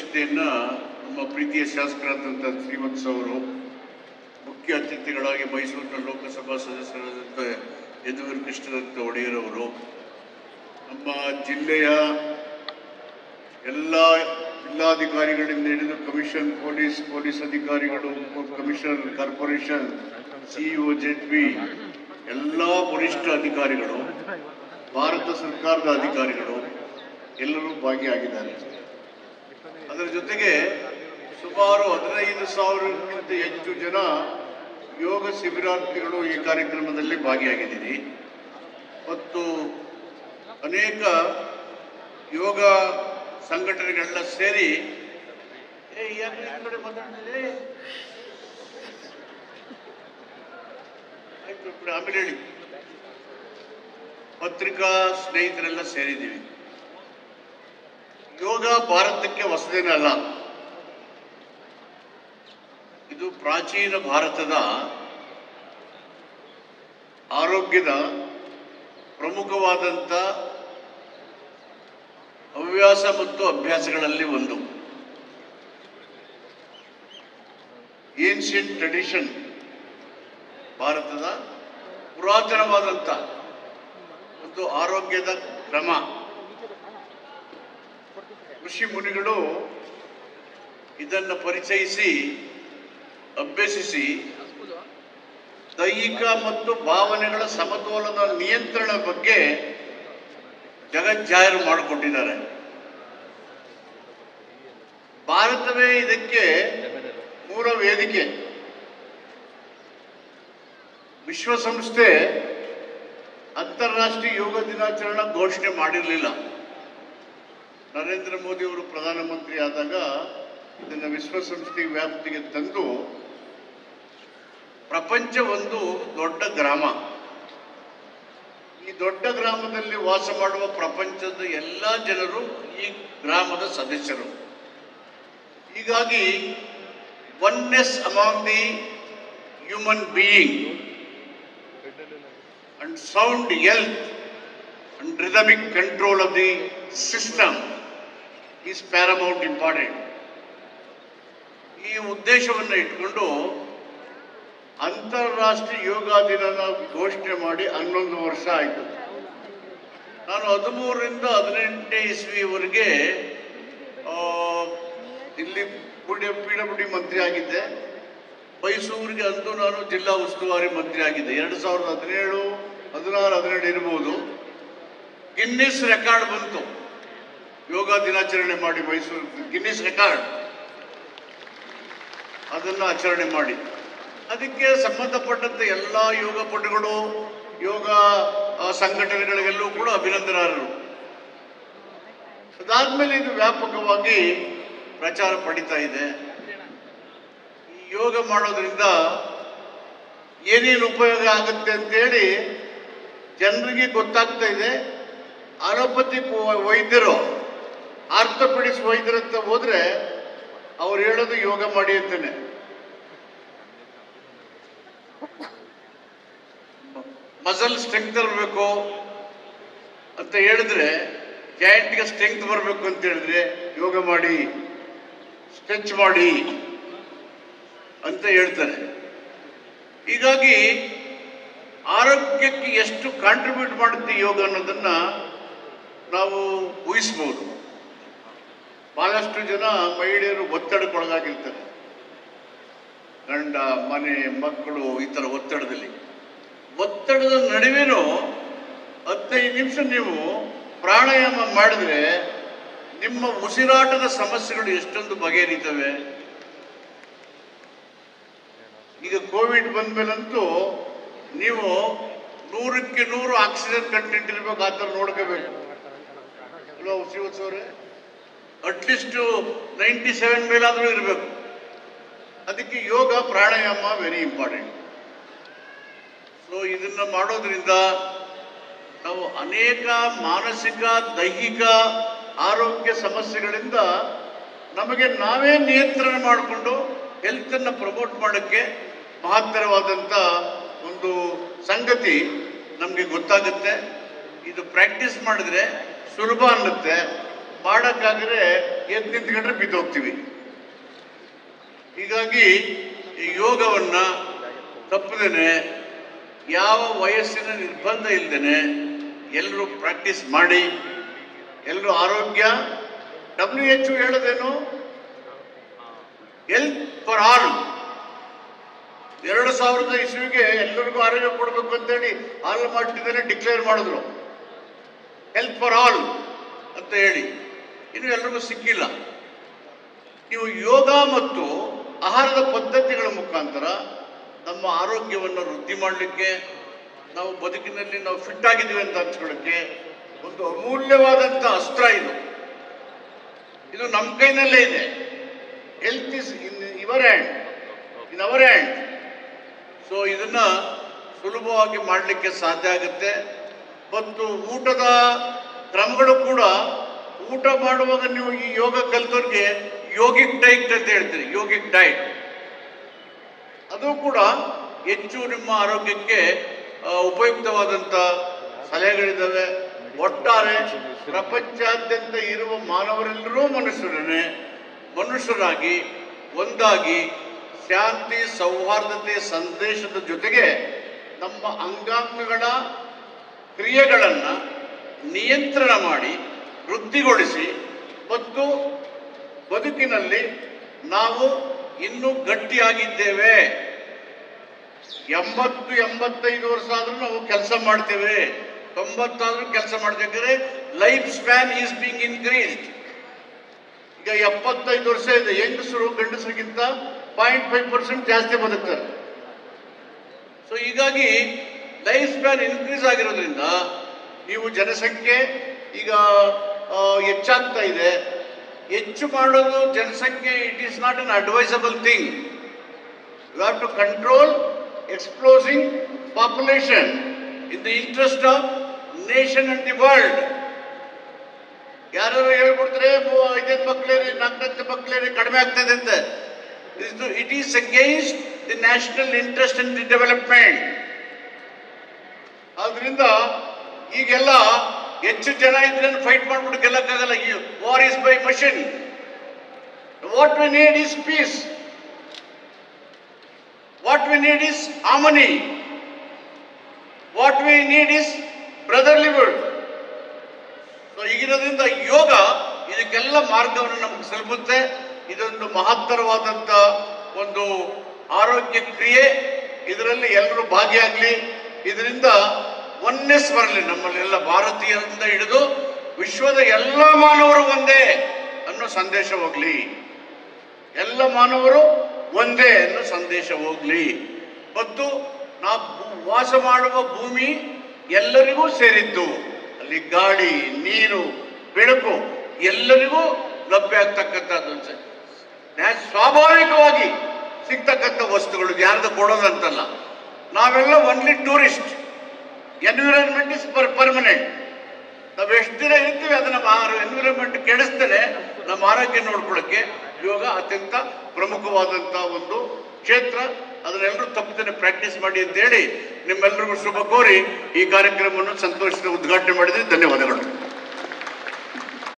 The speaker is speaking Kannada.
ಅಧ್ಯಕ್ಷತೆಯನ್ನು ನಮ್ಮ ಪ್ರೀತಿಯ ಶಾಸಕರಾದಂಥ ಶ್ರೀವತ್ಸ ಅವರು ಮುಖ್ಯ ಅತಿಥಿಗಳಾಗಿ ಮೈಸೂರಿನ ಲೋಕಸಭಾ ಸದಸ್ಯರಾದಂಥ ಯದುವೀರ್ ಕೃಷ್ಣದತ್ತ ಒಡೆಯರವರು, ನಮ್ಮ ಜಿಲ್ಲೆಯ ಎಲ್ಲ ಜಿಲ್ಲಾಧಿಕಾರಿಗಳಿಂದ ಹಿಡಿದು ಕಮಿಷನ್, ಪೊಲೀಸ್ ಪೊಲೀಸ್ ಅಧಿಕಾರಿಗಳು, ಕಮಿಷನರ್, ಕಾರ್ಪೊರೇಷನ್ ಸಿಇಒ ಜೆಟ್ವಿ ಎಲ್ಲಾ ಎಲ್ಲ ವರಿಷ್ಠ ಅಧಿಕಾರಿಗಳು, ಭಾರತ ಸರ್ಕಾರದ ಅಧಿಕಾರಿಗಳು ಎಲ್ಲರೂ ಭಾಗಿಯಾಗಿದ್ದಾರೆ. ಅದರ ಜೊತೆಗೆ ಸುಮಾರು ಹದಿನೈದು ಸಾವಿರಕ್ಕಿಂತ ಹೆಚ್ಚು ಜನ ಯೋಗ ಶಿಬಿರಾರ್ಥಿಗಳು ಈ ಕಾರ್ಯಕ್ರಮದಲ್ಲಿ ಭಾಗಿಯಾಗಿದ್ದೀರಿ. ಮತ್ತು ಅನೇಕ ಯೋಗ ಸಂಘಟನೆಗಳೆಲ್ಲ ಸೇರಿ? ಆಮೇಲೆ ಹೇಳಿ. ಪತ್ರಿಕಾ ಸ್ನೇಹಿತರೆಲ್ಲ ಸೇರಿದ್ದೀವಿ. ಯೋಗ ಭಾರತಕ್ಕೆ ಹೊಸದೇನಲ್ಲ. ಇದು ಪ್ರಾಚೀನ ಭಾರತದ ಆರೋಗ್ಯದ ಪ್ರಮುಖವಾದಂಥ ಹವ್ಯಾಸ ಮತ್ತು ಅಭ್ಯಾಸಗಳಲ್ಲಿ ಒಂದು. ಏನ್ಷಿಯಂಟ್ ಟ್ರೆಡಿಷನ್ ಭಾರತದ ಪುರಾತನವಾದಂಥ ಒಂದು ಆರೋಗ್ಯದ ಕ್ರಮ. ಋಷಿ ಮುನಿಗಳು ಇದನ್ನು ಪರಿಚಯಿಸಿ, ಅಭ್ಯಸಿಸಿ ದೈಹಿಕ ಮತ್ತು ಭಾವನೆಗಳ ಸಮತೋಲನ ನಿಯಂತ್ರಣ ಬಗ್ಗೆ ಜಗಜ್ಜಾಹೀರು ಮಾಡಿಕೊಟ್ಟಿದ್ದಾರೆ. ಭಾರತವೇ ಇದಕ್ಕೆ ಮೂಲ ವೇದಿಕೆ. ವಿಶ್ವಸಂಸ್ಥೆ ಅಂತಾರಾಷ್ಟ್ರೀಯ ಯೋಗ ದಿನಾಚರಣೆ ಘೋಷಣೆ ಮಾಡಿರಲಿಲ್ಲ. ನರೇಂದ್ರ ಮೋದಿಯವರು ಪ್ರಧಾನಮಂತ್ರಿ ಆದಾಗ ಇದನ್ನು ವಿಶ್ವಸಂಸ್ಥೆ ವ್ಯಾಪ್ತಿಗೆ ತಂದು ಪ್ರಪಂಚ ಒಂದು ದೊಡ್ಡ ಗ್ರಾಮ. ಈ ದೊಡ್ಡ ಗ್ರಾಮದಲ್ಲಿ ವಾಸ ಮಾಡುವ ಪ್ರಪಂಚದ ಎಲ್ಲ ಜನರು ಈ ಗ್ರಾಮದ ಸದಸ್ಯರು. ಹೀಗಾಗಿ oneness among the human being and sound health and rhythmic control of the system is paramount important ಈ ಉದ್ದೇಶವನ್ನು ಇಟ್ಕೊಂಡು ಅಂತಾರಾಷ್ಟ್ರೀಯ ಯೋಗ ದಿನನ ಘೋಷಣೆ ಮಾಡಿ ಹನ್ನೊಂದು ವರ್ಷ ಆಯಿತು. ನಾನು ಹದಿಮೂರರಿಂದ ಹದಿನೆಂಟನೇ ಇಸ್ವಿವರೆಗೆ ಇಲ್ಲಿ ಇಲ್ಲಿ ಪಿ ಡಬ್ಲ್ಯೂ ಮಂತ್ರಿ ಆಗಿದ್ದೆ. ಮೈಸೂರಿಗೆ ಅಂದು ನಾನು ಜಿಲ್ಲಾ ಉಸ್ತುವಾರಿ ಮಂತ್ರಿ ಆಗಿದ್ದೆ. ಎರಡು ಸಾವಿರದ ಹದಿನೇಳು, ಹದಿನಾರು, ಹದಿನೇಳು ಇರ್ಬೋದು. ಗಿನ್ನಿಸ್ ರೆಕಾರ್ಡ್ ಬಂತು. ಯೋಗ ದಿನಾಚರಣೆ ಮಾಡಿ ಮೈಸೂರು ಗಿನ್ನಿಸ್ ರೆಕಾರ್ಡ್. ಅದನ್ನು ಆಚರಣೆ ಮಾಡಿ. ಅದಕ್ಕೆ ಸಂಬಂಧಪಟ್ಟಂತೆ ಎಲ್ಲ ಯೋಗ ಪಟುಗಳು, ಯೋಗ ಸಂಘಟನೆಗಳಿಗೆಲ್ಲೂ ಕೂಡ ಅಭಿನಂದನಾರ್ಹರು. ಅದಾದ್ಮೇಲೆ ಇದು ವ್ಯಾಪಕವಾಗಿ ಪ್ರಚಾರ ಪಡಿತಾ ಇದೆ. ಯೋಗ ಮಾಡೋದ್ರಿಂದ ಏನೇನು ಉಪಯೋಗ ಆಗುತ್ತೆ ಅಂತೇಳಿ ಜನರಿಗೆ ಗೊತ್ತಾಗ್ತಾ ಇದೆ. ಅಲೋಪತಿ ವೈದ್ಯರು ಆರ್ಥೋಪೆಡಿಕ್ಸ್ ವೈದ್ಯರ ಹತ್ರ ಹೋದ್ರೆ ಅವ್ರು ಹೇಳೋದು ಯೋಗ ಮಾಡಿ ಅಂತಾನೆ. ಮಸಲ್ ಸ್ಟ್ರೆಂತ್ ಇರಬೇಕು ಅಂತ ಹೇಳಿದ್ರೆ ಜಾಯಿಂಟ್ಗೆ ಸ್ಟ್ರೆಂತ್ ಬರಬೇಕು ಅಂತ ಹೇಳಿದ್ರೆ ಯೋಗ ಮಾಡಿ, ಸ್ಟ್ರೆಚ್ ಮಾಡಿ ಅಂತ ಹೇಳ್ತಾರೆ. ಹೀಗಾಗಿ ಆರೋಗ್ಯಕ್ಕೆ ಎಷ್ಟು ಕಾಂಟ್ರಿಬ್ಯೂಟ್ ಮಾಡುತ್ತೆ ಯೋಗ ಅನ್ನೋದನ್ನ ನಾವು ಊಹಿಸ್ಬೋದು. ಬಹಳಷ್ಟು ಜನ ಮಹಿಳೆಯರು ಒತ್ತಡಕ್ಕೊಳಗಾಗಿರ್ತಾರೆ. ಗಂಡ, ಮನೆ, ಮಕ್ಕಳು ಈ ಥರ ಒತ್ತಡದಲ್ಲಿ. ಒತ್ತಡದ ನಡುವೆನೂ ಹದಿನೈದು ನಿಮಿಷ ನೀವು ಪ್ರಾಣಾಯಾಮ ಮಾಡಿದ್ರೆ ನಿಮ್ಮ ಉಸಿರಾಟದ ಸಮಸ್ಯೆಗಳು ಎಷ್ಟೊಂದು ಬಗೆಹರಿತವೆ? ಈಗ ಕೋವಿಡ್ ಬಂದ್ಮೇಲಂತೂ ನೀವು ನೂರಕ್ಕೆ ನೂರು ಆಕ್ಸಿಜನ್ ಕಂಟೆಂಟ್ ಇರಬೇಕು ಆ ಥರ ನೋಡ್ಕೋಬೇಕು. Hello at least ninety seven ಮೇಲಾದರೂ ಇರಬೇಕು. ಅದಕ್ಕೆ yoga, pranayama very important so ಇದನ್ನು ಮಾಡೋದ್ರಿಂದ ನಾವು ಅನೇಕ ಮಾನಸಿಕ, ದೈಹಿಕ ಆರೋಗ್ಯ ಸಮಸ್ಯೆಗಳಿಂದ ನಮಗೆ ನಾವೇ ನಿಯಂತ್ರಣ ಮಾಡಿಕೊಂಡು ಹೆಲ್ತನ್ನು ಪ್ರಮೋಟ್ ಮಾಡೋಕ್ಕೆ ಮಹತ್ತರವಾದಂಥ ಒಂದು ಸಂಗತಿ ನಮಗೆ ಗೊತ್ತಾಗುತ್ತೆ. ಇದು ಪ್ರಾಕ್ಟೀಸ್ ಮಾಡಿದ್ರೆ ಸುಲಭ ಅನ್ನುತ್ತೆ. ಮಾಡೋಕ್ಕಾಗರೆ ಎದ್ದು ನಿಂತ್ಕೊಂಡ್ರೆ ಬಿದ್ದೋಗ್ತೀವಿ. ಹೀಗಾಗಿ ಈ ಯೋಗವನ್ನ ತಪ್ಪದೇನೆ ಯಾವ ವಯಸ್ಸಿನ ನಿರ್ಬಂಧ ಇಲ್ಲದೇನೆ ಎಲ್ಲರೂ ಪ್ರಾಕ್ಟೀಸ್ ಮಾಡಿ. ಎಲ್ಲರೂ ಆರೋಗ್ಯ ಡಬ್ಲ್ಯೂ ಎಚ್ ಹೇಳೋದೇನು? ಹೆಲ್ತ್ ಫಾರ್ ಆಲ್ ಎರಡು ಸಾವಿರದ ಇಸ್ವಿಗೆ ಎಲ್ಲರಿಗೂ ಆರೋಗ್ಯ ಕೊಡಬೇಕು ಅಂತೇಳಿ ಆಲ್ ಮಾಡ್ತಿದ್ದೇನೆ ಡಿಕ್ಲೇರ್ ಮಾಡಿದ್ರು. ಹೆಲ್ತ್ ಫಾರ್ ಆಲ್ ಅಂತ ಹೇಳಿ. ಇನ್ನು ಎಲ್ರಿಗೂ ಸಿಕ್ಕಿಲ್ಲ. ನೀವು ಯೋಗ ಮತ್ತು ಆಹಾರದ ಪದ್ಧತಿಗಳ ಮುಖಾಂತರ ನಮ್ಮ ಆರೋಗ್ಯವನ್ನು ವೃದ್ಧಿ ಮಾಡಲಿಕ್ಕೆ, ನಾವು ಬದುಕಿನಲ್ಲಿ ನಾವು ಫಿಟ್ ಆಗಿದ್ದೀವಿ ಅಂತ ಹಂಚ್ಕೊಳ್ಳೋಕ್ಕೆ ಒಂದು ಅಮೂಲ್ಯವಾದಂಥ ಅಸ್ತ್ರ ಇದು. ಇದು ನಮ್ಮ ಕೈನಲ್ಲೇ ಇದೆ. Health is in your hand in our hand so ಇದನ್ನು ಸುಲಭವಾಗಿ ಮಾಡಲಿಕ್ಕೆ ಸಾಧ್ಯ ಆಗುತ್ತೆ. ಮತ್ತು ಊಟದ ಕ್ರಮಗಳು ಕೂಡ ಊಟ ಮಾಡುವಾಗ ನೀವು ಈ ಯೋಗ ಕಲಿತವ್ರಿಗೆ ಯೋಗಿಕ್ ಡೈಟ್ ಅಂತ ಹೇಳ್ತೀರಿ, ಯೋಗಿಕ್ ಡೈಟ್ ಅದು ಕೂಡ ಹೆಚ್ಚು ನಿಮ್ಮ ಆರೋಗ್ಯಕ್ಕೆ ಉಪಯುಕ್ತವಾದಂತ ಸಲಹೆಗಳಿದ್ದಾವೆ ಒಟ್ಟಾರೆ ಪ್ರಪಂಚಾದ್ಯಂತ ಇರುವ ಮಾನವರೆಲ್ಲರೂ ಮನುಷ್ಯರನ್ನೇ, ಮನುಷ್ಯರಾಗಿ ಒಂದಾಗಿ ಶಾಂತಿ, ಸೌಹಾರ್ದತೆ, ಸಂದೇಶದ ಜೊತೆಗೆ ನಮ್ಮ ಅಂಗಾಂಗಗಳ ಕ್ರಿಯೆಗಳನ್ನು ನಿಯಂತ್ರಣ ಮಾಡಿ ವೃದ್ಧಿಗೊಳಿಸಿ ಮತ್ತು ಬದುಕಿನಲ್ಲಿ ನಾವು ಇನ್ನೂ ಗಟ್ಟಿಯಾಗಿದ್ದೇವೆ. ಎಂಬತ್ತು, ಎಂಬತ್ತೈದು ವರ್ಷ ಆದರೂ ನಾವು ಕೆಲಸ ಮಾಡ್ತೇವೆ. ತೊಂಬತ್ತಾದರೂ ಕೆಲಸ ಮಾಡ್ತೇವೆ life span is being increased. ಈಗ ಎಪ್ಪತ್ತೈದು ವರ್ಷ ಇದೆ. ಹೆಂಗಸರು ಗಂಡಸರಿಗಿಂತ ಪಾಯಿಂಟ್ ಫೈವ್ ಪರ್ಸೆಂಟ್ ಜಾಸ್ತಿ ಬದುಕ್ತಾರೆ. ಸೊ ಹೀಗಾಗಿ ಲೈಫ್ ಸ್ಪ್ಯಾನ್ ಇನ್ಕ್ರೀಸ್ ಆಗಿರೋದ್ರಿಂದ ನೀವು ಜನಸಂಖ್ಯೆ, ಈಗ ಹೆಚ್ಚಾಗ್ತಾ ಇದೆ. ಹೆಚ್ಚು ಮಾಡೋದು ಜನಸಂಖ್ಯೆ it is not an advisable thing you have to control exploding population in the interest of nation and the world ಯಾರು ಹೇಳ್ಬಿಡ್ತಾರೆ ಐದೈದು ಮಕ್ಕಳೇರಿ ನಾಲ್ಕೈದು ಮಕ್ಕಳೇರಿ ಕಡಿಮೆ ಆಗ್ತದೆ ಅಂತ. It is against the national interest in the development ಆದ್ರಿಂದ ಈಗೆಲ್ಲ ಹೆಚ್ಚು ಜನ ಇದ್ರೆ ಫೈಟ್ ಮಾಡ್ಬಿಟ್ಟು ಗೆಲ್ಲಕ್ಕಾಗಲ್ಲ. War is by machine what we need is peace what we need is harmony what we need is brotherhood so ಈಗಿರೋದ್ರಿಂದ ಯೋಗ ಇದಕ್ಕೆಲ್ಲ ಮಾರ್ಗವನ್ನು ನಮಗೆ ಸಲ್ಪುತ್ತೆ. ಇದೊಂದು ಮಹತ್ತರವಾದಂಥ ಒಂದು ಆರೋಗ್ಯ ಕ್ರಿಯೆ. ಇದರಲ್ಲಿ ಎಲ್ಲರೂ ಭಾಗಿಯಾಗಲಿ. ಇದರಿಂದ ಒನ್ನೆಸ್ ಬರಲಿ ನಮ್ಮಲ್ಲೆಲ್ಲ ಭಾರತೀಯರಿಂದ ಹಿಡಿದು ವಿಶ್ವದ ಎಲ್ಲ ಮಾನವರು ಒಂದೇ ಅನ್ನೋ ಸಂದೇಶ ಹೋಗ್ಲಿ. ಎಲ್ಲ ಮಾನವರು ಒಂದೇ ಅನ್ನೋ ಸಂದೇಶ ಹೋಗ್ಲಿ. ಮತ್ತು ನಾವು ವಾಸ ಮಾಡುವ ಭೂಮಿ ಎಲ್ಲರಿಗೂ ಸೇರಿದ್ದು. ಅಲ್ಲಿ ಗಾಳಿ, ನೀರು, ಬೆಳಕು ಎಲ್ಲರಿಗೂ ಲಭ್ಯ ಆಗ್ತಕ್ಕಂಥದ್ದು. ಸ್ವಾಭಾವಿಕವಾಗಿ ಸಿಗ್ತಕ್ಕಂಥ ವಸ್ತುಗಳು, ಯಾರ್ದು ಕೊಡೋದಂತಲ್ಲ. ನಾವೆಲ್ಲ only tourist environment is per permanent ನಾವು ಎಷ್ಟು ದಿನ ಇರ್ತೀವಿ ಅದನ್ನ ಎನ್ವಿರಾನ್ಮೆಂಟ್ ಕೆಡಿಸ್ತೇನೆ ನಮ್ಮ ಆರೋಗ್ಯ ನೋಡ್ಕೊಳ್ಳೋಕ್ಕೆ ಯೋಗ ಅತ್ಯಂತ ಪ್ರಮುಖವಾದಂಥ ಒಂದು ಕ್ಷೇತ್ರ. ಅದನ್ನೆಲ್ಲರೂ ತಪ್ಪದೇ ಪ್ರಾಕ್ಟೀಸ್ ಮಾಡಿ ಅಂತ ಹೇಳಿ ನಿಮ್ಮೆಲ್ಲರಿಗೂ ಶುಭ ಕೋರಿ ಈ ಕಾರ್ಯಕ್ರಮವನ್ನು ಸಂತೋಷದ ಉದ್ಘಾಟನೆ ಮಾಡಿದ್ರೆ. ಧನ್ಯವಾದಗಳು.